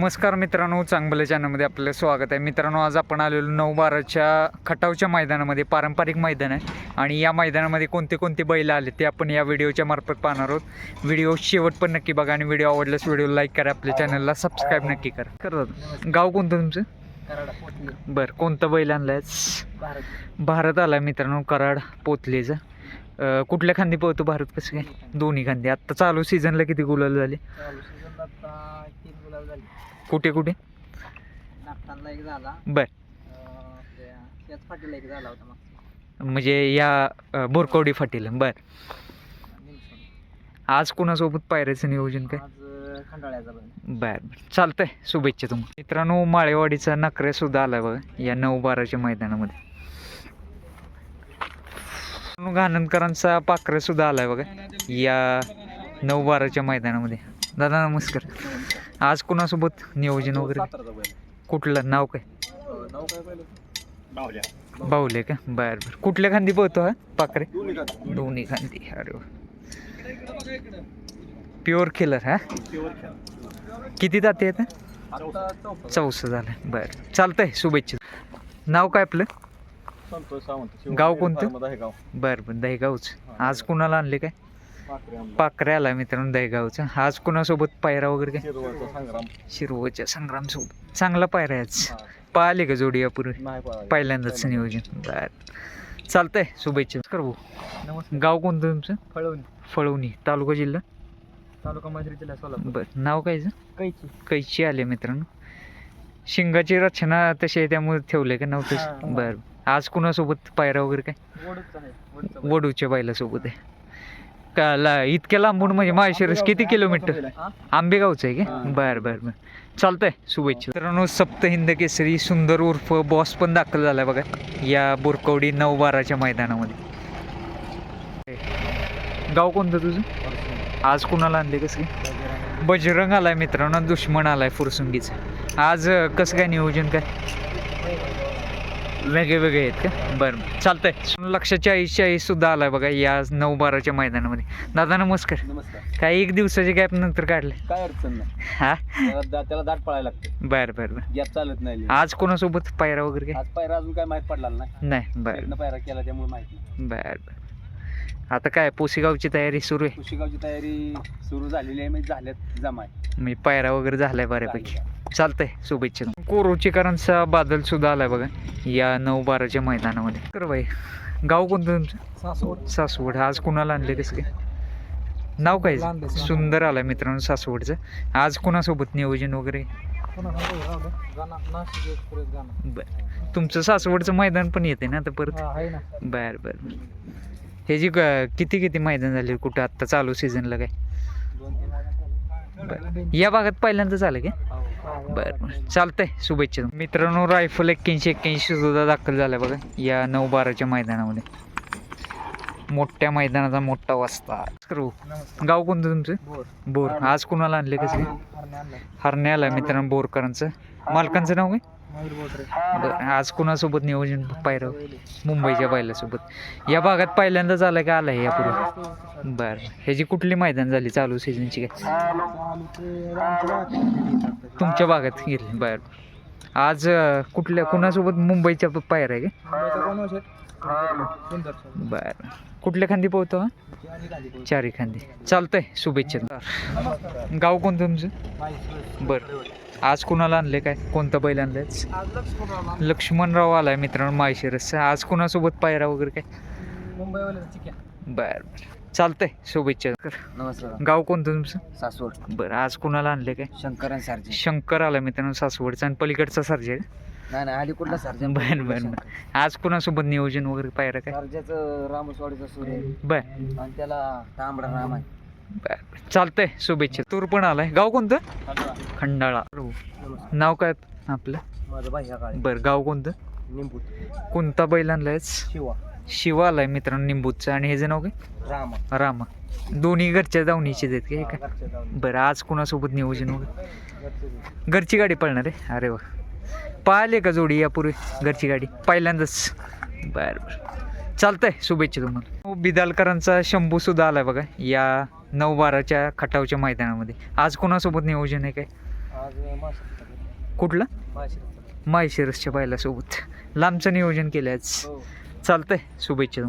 नमस्कार मित्रांनो चांगलं चॅनलमध्ये आपलं स्वागत आहे. मित्रांनो आज आपण आलेलो नऊ बाराच्या खटावच्या मैदानामध्ये पारंपरिक मैदान आहे. आणि या मैदानामध्ये कोणते कोणते बैल आले ते आपण या व्हिडिओच्या मार्फत पाहणार आहोत. व्हिडिओ शेवट पण नक्की बघा आणि व्हिडिओ आवडल्यास व्हिडिओ लाईक करा आपल्या चॅनलला सबस्क्राईब नक्की करा. करतात. गाव कोणतं तुमचं? बरं कोणतं बैल आणलं भारत. आला मित्रांनो कराड पोतलेचं. कुठल्या खांदी पोहतो भारत? कसं काय? दोन्ही खांदी. आत्ता चालू सीझनला किती गुलाल झाले? कुठे कुठे? नागठाणला एक झाला. बर. अं, आपल्या त्याच फाटीला एक झाला होता मग. म्हणजे या अ, बोरकवडी फाटील बर. आज कुणासोबत पायऱ्याचं नियोजन काय? आज अं, खंडाळ्याचा बैल बर चालतंय. शुभेच्छा तुम्हाला. मित्रांनो माळेवाडीचा नकऱ्या सुद्धा आलाय बघा या नऊ बाराच्या मैदानामध्ये. मित्रांनो, आनंदकरांचा पाखऱ्या सुद्धा आलाय बघा या नऊ बाराच्या मैदानामध्ये. दादा नमस्कार. आज कुणासोबत नियोजन वगैरे? कुठलं? नाव काय? बाहुले का? बर बर. कुठल्या खांदी पोहतो हा? पाखरे? दोन्ही खांदी. अरे वा. प्युअर किलर हा? किती जाते चौथा चौसं झालं. बरं. चालतंय शुभेच्छा. नाव काय आपलं? गाव कोणतं? बरं बरं. दहीगावच. आज कुणाला आणले काय? पाखरे आमला पाकऱ्या आला मित्रांनो दहीगावचं. आज कुणासोबत पायरा वगैरे काय? शिरवळचा संग्राम. शिरवच्या संग्रामसोबत. चांगला पायरा आहे आज. पाहिले का जोडी यापूर्वी. पहिल्यांदाच नियोजन. बरं. चालतंय. शुभेच्छा. कर भाऊ. नमस्कार. गाव कोणतं तुमचं? फळवणी. फळवणी. तालुका जिल्हा? तालुका माजरी जिल्हा सोलापूर. बरं. नाव कायचं कैची. कैची आले मित्रांनो. शिंगाची रचना तशी आहे त्यामुळे ठेवले का. नव्हतं बरं. आज कुणासोबत पायरा वगैरे काय. वडूच्या बैलासोबत आहे. का ला इतक्या लांबून म्हणजे माळशिरस किती किलोमीटर? आंबेगावचं आहे का. बरं बरं बरं. चालतंय शुभेच्छा. मित्रांनो सप्तहिंद केसरी सुंदर उर्फ बॉस पण दाखल झालाय बघा. या बोरकवडी नऊ बाराच्या मैदानामध्ये. गाव कोणतं तुझं? आज कुणाला आणले कसं काय? बजरंग. आलाय मित्रांनो दुश्मन आलाय फुरसुंगीचं. आज कसं काय नियोजन काय? वेगळे वेगळे आहेत का? बरं चालतंय. लक्ष चाळीस चाळीस सुद्धा आलाय बघा या नऊ बाराच्या मैदानामध्ये. दादा नमस्कार. नमस्कार. काय एक दिवसाचे गॅप नंतर काढले काय अडचण नाही. हा? त्याला दा- त्याला दाट पळायला लागते. बरं बरं बरं. गॅप चालत नाही. आज कोणासोबत? पायरा वगैरे काय? आज पायरा अजून काय माहीत पडला नाही. नाही बरं. पायरा केला त्यामुळे माहीत बरं बरं. आता काय पोसेगावची तयारी सुरू आहे. कुशीगावची तयारी सुरू झालेली आहे म्हणजे झाल्यात जमाय मी पायरा वगैरे झालाय बऱ्यापैकी. चालतंय शुभेच्छा. कोरोचीकरांचा बादल सुद्धा आलाय बघा या नऊ बाराच्या मैदानामध्ये. कर बाई गाव कोणतं तुमचं? सासवड. सासवड. आज कुणाला आणले कसं काय? नाव काय. सुंदर आलाय मित्रांनो सासवडचं. आज कुणासोबत नियोजन वगैरे? बरं. तुमचं सासवडचं मैदान पण येते ना आता परत? आहे ना. बर बर. हे जी किती किती मैदान झाले? कुठं आत्ता चालू सीझनला काय? बरं या भागात पहिल्यांदाच आलं का बरं बरं. चालतंय. शुभेच्छा. मित्रांनो रायफल एक्क्याऐंशी एक्क्याऐंशी सुद्धा दाखल झाला बघा. या नऊ बाराच्या मैदानामध्ये. मोठ्या मैदानाचा मोठा वाजता करू. गाव कोणतं तुमचं? बोर. आज कुणाला आणले कसं? हरणे आला मित्रांनो बोरकरांचं. मालकांचं नाव काय? आज कुणासोबत नियोजन? पायरं मुंबईच्या बैलासोबत. या भागात पहिल्यांदाच आलाय का आलाय यापूर्वी बरं ह्याची कुठली मैदान झाली चालू सीझनची काय? तुमच्या भागात गेली बरं. आज कुठल्या कुणासोबत मुंबईच्या पायर आहे का? बरं. कुठल्या खांदी पोहतो हा? चारी खांदी. चालतंय शुभेच्छा. गाव कोणतं तुमचं? बरं. आज कुणाला आणले काय? कोणतं बैल आणलंय? लक्ष्मणराव आलाय मित्रांनो माळशिरस आज कुणासोबत पायरा वगैरे काय? बरं बरं. चालतंय शुभेच्छा. कर नमस्कार. गाव कोणतं तुमचं? सासवड. बरं आज कुणाला आणले काय? शंकरन सारजे. शंकर आला मित्रांनो सासवडचा आणि पलीकडचा सर्जे नाही नाही अलीकडला सारजे. बरं बरं आज कुणासोबत नियोजन वगैरे पायरा काय? सारज्याचं रामसवाडीचा सूर्य बरं. आणि त्याला तांबडा राम आहे. चालतंय शुभेच्छा. तूर पण आलाय. गाव कोणतं? खंडाळा. नाव काय आपलं? बरं गाव कोणतं? निंबूत. कोणता बैल आणलाय शिवा. शिवा आलाय मित्रांनो निंबूचं आणि ह्याचं नाव काय? राम. रामा. दोन्ही घरच्या दावणीचेच आहेत का? हे काय? बरं आज कुणासोबत नियोजन वगैरे घरची गाडी पळणार आहे? अरे वा. पाहिले का जोडी यापूर्वी? घरची गाडी? पहिल्यांदाच. बरं बरं. चालतंय शुभेच्छा तुम्हाला. हो, बिदालकरांचा शंभू सुद्धा आलाय बघा. या नऊ बाराच्या खटावच्या मैदानामध्ये. आज कोणासोबत नियोजन आहे काय? कुठलं? माशिरचा माळशिरसच्या बैलासोबत. लांबचं नियोजन केलं आज. हो. चालतंय. शुभेच्छा